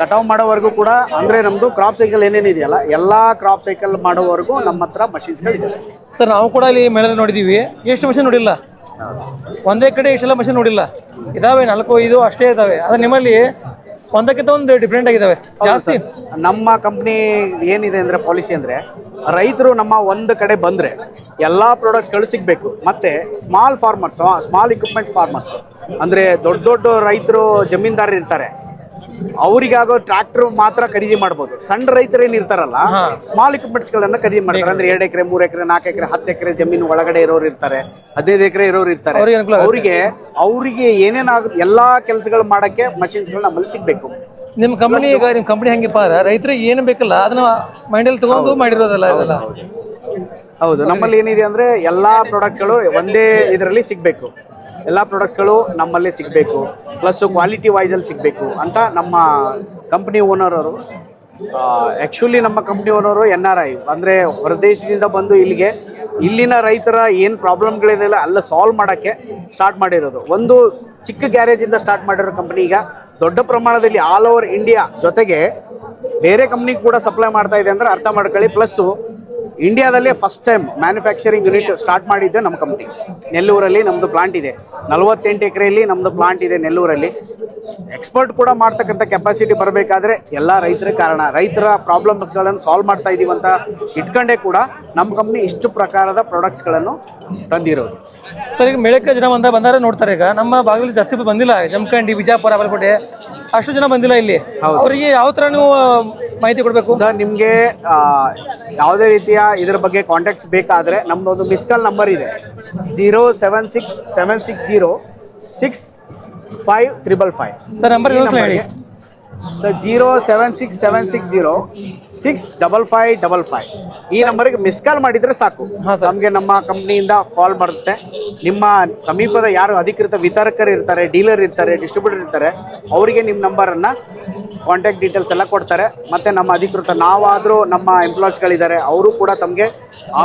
[SPEAKER 1] ಕಟಾವ್ ಮಾಡೋವರೆಗೂ ಕೂಡ ಅಂದರೆ ನಮ್ಮದು ಕ್ರಾಪ್ ಸೈಕಲ್ ಏನೇನಿದೆಯಲ್ಲ ಎಲ್ಲ ಕ್ರಾಪ್ ಸೈಕಲ್ ಮಾಡೋವರೆಗೂ ನಮ್ಮ ಹತ್ರ ಮಷಿನ್ಸ್ಗಳಿದೆ
[SPEAKER 2] ಸರ್ ನಾವು ಕೂಡ ಇಲ್ಲಿ ಮೇಳದಲ್ಲಿ ನೋಡಿದ್ದೀವಿ ಎಷ್ಟು ಮಷಿನ್ ನೋಡಿಲ್ಲ? ಒಂದೇ ಕಡೆ ಇಷ್ಟೆಲ್ಲ ಮಷಿನ್ ನೋಡಿಲ್ಲ. ಇದಾವೆ ನಾಲ್ಕು ಐದು ಅಷ್ಟೇ ಇದಾವೆ. ಆದ್ರೆ ನಿಮ್ಮಲ್ಲಿ ಒಂದಕ್ಕಿಂತ ಒಂದು ಡಿಫ್ರೆಂಟ್ ಆಗಿದಾವೆ. ಜಾಸ್ತಿ.
[SPEAKER 1] ನಮ್ಮ ಕಂಪ್ನಿ ಏನಿದೆ ಅಂದ್ರೆ ಪಾಲಿಸಿ ಅಂದ್ರೆ ರೈತರು ನಮ್ಮ ಒಂದು ಕಡೆ ಬಂದ್ರೆ ಎಲ್ಲಾ ಪ್ರಾಡಕ್ಟ್ಸ್ಗಳು ಸಿಗ್ಬೇಕು. ಮತ್ತೆ small farmers small equipment farmers ಅಂದ್ರೆ ದೊಡ್ಡ ದೊಡ್ಡ ರೈತರು ಜಮೀನ್ದಾರರು ಇರ್ತಾರೆ. ಅವರಿಗಾಗೋ ಟ್ರಾಕ್ಟರ್ ಮಾತ್ರ ಖರೀದಿ ಮಾಡ್ಬೋದು. ಸಣ್ಣ ರೈತರು ಏನ್ ಇರ್ತಾರಲ್ಲ ಸ್ಮಾಲ್ ಇಕ್ವಿಪ್ಮೆಂಟ್ಸ್ ಗಳನ್ನ ಖರೀದಿ ಮಾಡ್ತಾರೆ. ಅಂದ್ರೆ ಎರಡು ಎಕರೆ ಮೂರ್ ಎಕರೆ ನಾಲ್ಕು ಎಕರೆ ಹತ್ತು ಎಕರೆ ಜಮೀನು ಒಳಗಡೆ ಇರೋರು ಇರ್ತಾರೆ ಹದಿನೈದು ಎಕರೆ ಇರೋರು ಇರ್ತಾರೆ.
[SPEAKER 2] ಅವ್ರಿಗೆ.
[SPEAKER 1] ಅವರಿಗೆ ಏನೇನಾಗ ಎಲ್ಲಾ ಕೆಲಸಗಳು ಮಾಡಕ್ಕೆ ಮಷಿನ್ಸ್ಗಳು ನಮ್ಮಲ್ಲಿ ಸಿಗ್ಬೇಕು.
[SPEAKER 2] ನಿಮ್ಮ ಕಂಪನಿ ಈಗ ನಿಮ್ಮ ಕಂಪನಿ ಹೆಂಗೆ ಪಾರ ರೈತರಿಗೆ ಏನು ಬೇಕಲ್ಲ ಅದನ್ನ ಮೈಂಡಲ್ಲಿ ತಗೊಂಡು ಮಾಡಿರೋದಲ್ಲ ಇದೆಲ್ಲ
[SPEAKER 1] ಹೌದು. ನಮ್ಮಲ್ಲಿ ಏನಿದೆ ಅಂದ್ರೆ ಎಲ್ಲಾ ಪ್ರಾಡಕ್ಟ್ಗಳು ಒಂದೇ ಇದರಲ್ಲಿ ಸಿಗಬೇಕು. ಎಲ್ಲಾ ಪ್ರಾಡಕ್ಟ್ಸ್ಗಳು ನಮ್ಮಲ್ಲಿ ಸಿಗಬೇಕು. ಪ್ಲಸ್ಸು ಕ್ವಾಲಿಟಿ ವೈಸಲ್ಲಿ ಸಿಗಬೇಕು ಅಂತ ನಮ್ಮ ಕಂಪ್ನಿ ಓನರ್ ಅವರು ಆ್ಯಕ್ಚುಲಿ ನಮ್ಮ company owner N R I ಅಂದರೆ ಹೊರದೇಶದಿಂದ ಬಂದು ಇಲ್ಲಿಗೆ, ಇಲ್ಲಿನ ರೈತರ ಏನು ಪ್ರಾಬ್ಲಮ್ಗಳಿದೆಯಲ್ಲ ಅಲ್ಲ ಸಾಲ್ವ್ ಮಾಡೋಕ್ಕೆ ಸ್ಟಾರ್ಟ್ ಮಾಡಿರೋದು. ಒಂದು ಚಿಕ್ಕ ಗ್ಯಾರೇಜಿಂದ ಸ್ಟಾರ್ಟ್ ಮಾಡಿರೋ ಕಂಪ್ನಿ ಈಗ ದೊಡ್ಡ ಪ್ರಮಾಣದಲ್ಲಿ ಆಲ್ ಓವರ್ ಇಂಡಿಯಾ ಜೊತೆಗೆ ಬೇರೆ ಕಂಪ್ನಿಗೆ ಕೂಡ ಸಪ್ಲೈ ಮಾಡ್ತಾ ಇದೆ ಅಂದರೆ ಅರ್ಥ ಮಾಡ್ಕೊಳ್ಳಿ. Plus ಇಂಡಿಯಾದಲ್ಲೇ first time manufacturing unit start ಮಾಡಿದ್ದೆ ನಮ್ಮ ಕಂಪ್ನಿ ನೆಲ್ಲೂರಲ್ಲಿ ನಮ್ಮದು ಪ್ಲಾಂಟ್ ಇದೆ. ನಲವತ್ತೆಂಟು ಎಕರೆಯಲ್ಲಿ ನಮ್ಮದು ಪ್ಲಾಂಟ್ ಇದೆ ನೆಲ್ಲೂರಲ್ಲಿ. ಎಕ್ಸ್ಪೋರ್ಟ್ ಕೂಡ ಮಾಡ್ತಕ್ಕಂಥ ಕೆಪಾಸಿಟಿ ಬರಬೇಕಾದ್ರೆ ಎಲ್ಲ ರೈತರ ಕಾರಣ. ರೈತರ ಪ್ರಾಬ್ಲಮ್ಸ್ಗಳನ್ನು ಸಾಲ್ವ್ ಮಾಡ್ತಾ ಇದ್ದೀವಿ ಅಂತ ಇಟ್ಕೊಂಡೇ ಕೂಡ ನಮ್ಮ ಕಂಪ್ನಿ ಇಷ್ಟು ಪ್ರಕಾರದ ಪ್ರಾಡಕ್ಟ್ಸ್ಗಳನ್ನು ತಂದಿರೋದು.
[SPEAKER 2] ಸರ್ ಈಗ ಮೇಳಕ್ಕೆ ಜನ ಬಂದ ಬಂದಾರೆ ನೋಡ್ತಾರೆ ಈಗ. ನಮ್ಮ ಭಾಗದಲ್ಲಿ ಜಾಸ್ತಿ ಬಂದಿಲ್ಲ. ಜಮಖಂಡಿ ಬಿಜಾಪುರ ಬಾಗಲಕೋಟೆ ಅಷ್ಟು ಜನ ಬಂದಿಲ್ಲ ಇಲ್ಲಿ. ಅವರಿಗೆ ಯಾವ ಥರ ನೀವು ಮಾಹಿತಿ ಕೊಡಬೇಕು?
[SPEAKER 1] ಸರ್ ನಿಮಗೆ ಯಾವುದೇ ರೀತಿಯ ಇದರ ಬಗ್ಗೆ ಕಾಂಟ್ಯಾಕ್ಟ್ಸ್ ಬೇಕಾದರೆ ನಮ್ಮದು ಒಂದು ಮಿಸ್ ಕಾಲ್ ನಂಬರ್ ಇದೆ. Zero seven six seven six zero six five triple five.
[SPEAKER 2] Sir number ಹೇಳಿ.
[SPEAKER 1] Sir zero seven six seven six zero six double five double five. ಈ ನಂಬರ್ಗೆ ಮಿಸ್ ಕಾಲ್ ಮಾಡಿದರೆ ಸಾಕು. ನಮಗೆ ನಮ್ಮ ಕಂಪ್ನಿಯಿಂದ ಕಾಲ್ ಬರುತ್ತೆ. ನಿಮ್ಮ ಸಮೀಪದ ಯಾರು ಅಧಿಕೃತ ವಿತರಕರು ಇರ್ತಾರೆ ಡೀಲರ್ ಇರ್ತಾರೆ ಡಿಸ್ಟ್ರಿಬ್ಯೂಟರ್ ಇರ್ತಾರೆ ಅವರಿಗೆ ನಿಮ್ಮ ನಂಬರನ್ನು ಕಾಂಟ್ಯಾಕ್ಟ್ ಡೀಟೇಲ್ಸ್ ಎಲ್ಲ ಕೊಡ್ತಾರೆ. ಮತ್ತು ನಮ್ಮ ಅಧಿಕೃತ ನಾವಾದರೂ ನಮ್ಮ ಎಂಪ್ಲಾಯ್ಸ್ಗಳಿದ್ದಾರೆ ಅವರು ಕೂಡ ತಮಗೆ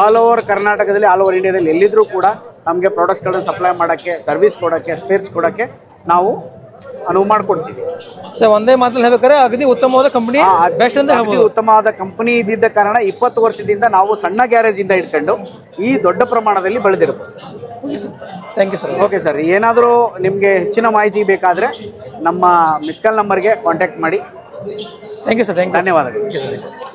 [SPEAKER 1] ಆಲ್ ಓವರ್ ಕರ್ನಾಟಕದಲ್ಲಿ ಆಲ್ ಓವರ್ ಇಂಡಿಯಾದಲ್ಲಿ ಎಲ್ಲಿದ್ದರೂ ಕೂಡ ನಮಗೆ ಪ್ರಾಡಕ್ಟ್ಸ್ಗಳನ್ನು ಸಪ್ಲೈ ಮಾಡೋಕ್ಕೆ ಸರ್ವಿಸ್ ಕೊಡೋಕ್ಕೆ ಸ್ಪೇರ್ಸ್ ಕೊಡೋಕ್ಕೆ ನಾವು ಅನುವು ಮಾಡಿಕೊಡ್ತೀವಿ.
[SPEAKER 2] ಸರ್ ಒಂದೇ ಮಾತಲ್ಲಿ ಹೇಳ್ಬೇಕಾದ್ರೆ ಅಗದಿ ಉತ್ತಮವಾದ ಕಂಪನಿ ಬೆಸ್ಟ್ ಅಂತ ಅಗದಿ
[SPEAKER 1] ಉತ್ತಮವಾದ ಕಂಪನಿ ಇದ್ದಿದ್ದ ಕಾರಣ ಇಪ್ಪತ್ತು ವರ್ಷದಿಂದ ನಾವು ಸಣ್ಣ ಗ್ಯಾರೇಜ್ ಇಂದ ಇಟ್ಕೊಂಡು ಈ ದೊಡ್ಡ ಪ್ರಮಾಣದಲ್ಲಿ ಬೆಳೆದಿರ್ಬೋದು.
[SPEAKER 2] Thank you sir
[SPEAKER 1] okay sir ಏನಾದರೂ ನಿಮಗೆ ಹೆಚ್ಚಿನ ಮಾಹಿತಿ ಬೇಕಾದರೆ ನಮ್ಮ ಮಿಸ್ಕಾಲ್ ನಂಬರ್ಗೆ ಕಾಂಟ್ಯಾಕ್ಟ್ ಮಾಡಿ.
[SPEAKER 2] Thank you sir thank you
[SPEAKER 1] ಧನ್ಯವಾದಗಳು.